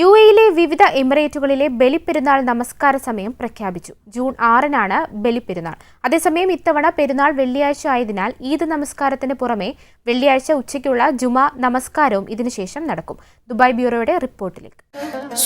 U എയിലെ വിവിധ എമിറേറ്റുകളിലെ ബലിപ്പെരുന്നാൾ നമസ്കാര സമയം പ്രഖ്യാപിച്ചു. ജൂൺ ആറിനാണ് ബലിപ്പെരുന്നാൾ. അതേസമയം ഇത്തവണ പെരുന്നാൾ വെള്ളിയാഴ്ച ആയതിനാൽ ഈദ് നമസ്കാരത്തിന് പുറമെ വെള്ളിയാഴ്ച ഉച്ചയ്ക്കുള്ള ജുമാ നമസ്കാരവും ഇതിനുശേഷം നടക്കും. ദുബായ് ബ്യൂറോയുടെ റിപ്പോർട്ടിലേക്ക്.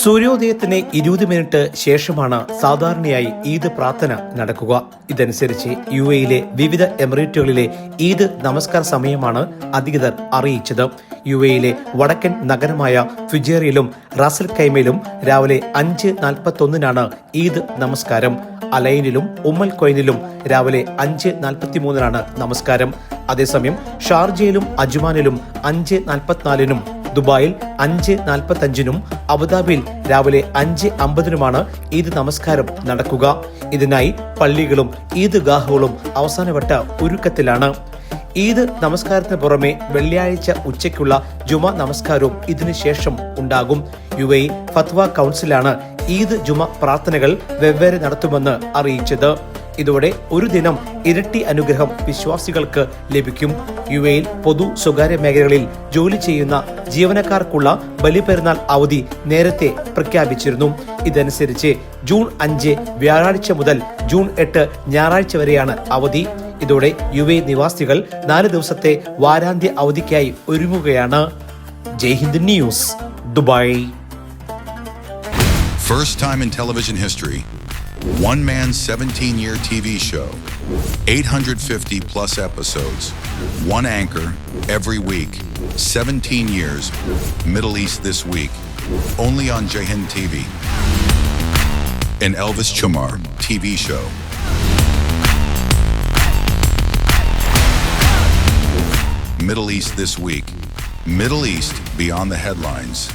സൂര്യോദയത്തിന് ഇരുപത് മിനിറ്റ് ശേഷമാണ് സാധാരണയായി ഈദ് പ്രാർത്ഥന നടക്കുക. ഇതനുസരിച്ച് യു എയിലെ വിവിധ എമിറേറ്റുകളിലെ ഈദ് നമസ്കാര സമയമാണ് അധികൃതർ അറിയിച്ചത്. യു എയിലെ വടക്കൻ നഗരമായ ഫിജേറിയിലും റാസൽ കൈമയിലും രാവിലെ അഞ്ച് നാൽപ്പത്തൊന്നിനാണ് ഈദ് നമസ്കാരം. അലൈനിലും ഉമ്മൽ കൊയിനിലും രാവിലെ അഞ്ച് നാൽപ്പത്തിമൂന്നിനാണ് നമസ്കാരം. അതേസമയം ഷാർജയിലും അജ്മാനിലും അഞ്ച് നാൽപ്പത്തിനാലിനും ദുബായിൽ അഞ്ച് നാൽപ്പത്തഞ്ചിനും അബുദാബിയിൽ രാവിലെ അഞ്ച് അമ്പതിനുമാണ് ഈദ് നമസ്കാരം നടക്കുക. ഇതിനായി പള്ളികളും ഈദ് ഗാഹുകളും അവസാനവട്ട ഒരുക്കത്തിലാണ്. ഈദ് നമസ്കാരത്തിന് പുറമെ വെള്ളിയാഴ്ച ഉച്ചയ്ക്കുള്ള ജുമ നമസ്കാരവും ഇതിനുശേഷം ഉണ്ടാകും. യു എ ഫത്വ കൗൺസിലാണ് ഈദ് ജുമ പ്രാർത്ഥനകൾ വെവ്വേറെ നടത്തുമെന്ന് അറിയിച്ചത്. ഇതോടെ ഒരു ദിനം ഇരട്ടി അനുഗ്രഹം വിശ്വാസികൾക്ക് ലഭിക്കും. യു എയിൽ പൊതു സ്വകാര്യ മേഖലകളിൽ ജോലി ചെയ്യുന്ന ജീവനക്കാർക്കുള്ള ബലിപെരുന്നാൾ അവധി നേരത്തെ പ്രഖ്യാപിച്ചിരുന്നു. ഇതനുസരിച്ച് ജൂൺ അഞ്ച് വ്യാഴാഴ്ച മുതൽ ജൂൺ എട്ട് ഞായറാഴ്ച വരെയാണ് അവധി. ഇതോടെ യു എ നിവാസികൾ നാല് ദിവസത്തെ വാരാന്ത്യ അവധിക്കായി ഒരുങ്ങുകയാണ് Jaihind News Dubai First time in television history, one man 17 year TV show, 850 plus episodes, one anchor every week, 17 years, Middle East this week, only on Jahin TV. An Elvis Chamar TV show. Middle East this week. Middle East beyond the headlines.